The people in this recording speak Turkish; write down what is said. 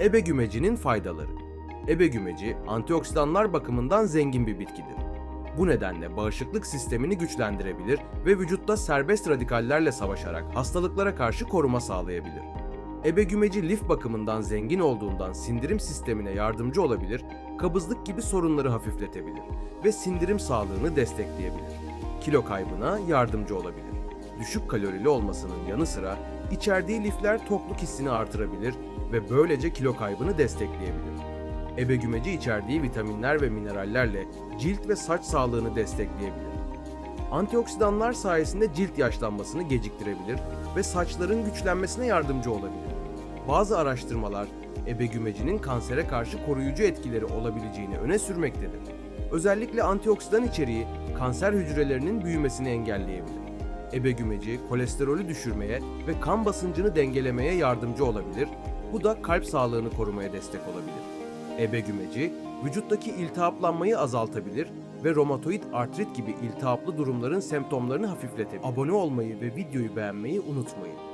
Ebe gümecinin faydaları. Ebe gümeci antioksidanlar bakımından zengin bir bitkidir. Bu nedenle bağışıklık sistemini güçlendirebilir ve vücutta serbest radikallerle savaşarak hastalıklara karşı koruma sağlayabilir. Ebe gümeci lif bakımından zengin olduğundan sindirim sistemine yardımcı olabilir, kabızlık gibi sorunları hafifletebilir ve sindirim sağlığını destekleyebilir. Kilo kaybına yardımcı olabilir. Düşük kalorili olmasının yanı sıra içerdiği lifler tokluk hissini artırabilir ve böylece kilo kaybını destekleyebilir. Ebe gümeci içerdiği vitaminler ve minerallerle cilt ve saç sağlığını destekleyebilir. Antioksidanlar sayesinde cilt yaşlanmasını geciktirebilir ve saçların güçlenmesine yardımcı olabilir. Bazı araştırmalar ebe gümecinin kansere karşı koruyucu etkileri olabileceğini öne sürmektedir. Özellikle antioksidan içeriği kanser hücrelerinin büyümesini engelleyebilir. Ebe gümeci kolesterolü düşürmeye ve kan basıncını dengelemeye yardımcı olabilir. Bu da kalp sağlığını korumaya destek olabilir. Ebe gümeci vücuttaki iltihaplanmayı azaltabilir ve romatoid artrit gibi iltihaplı durumların semptomlarını hafifletebilir. Abone olmayı ve videoyu beğenmeyi unutmayın.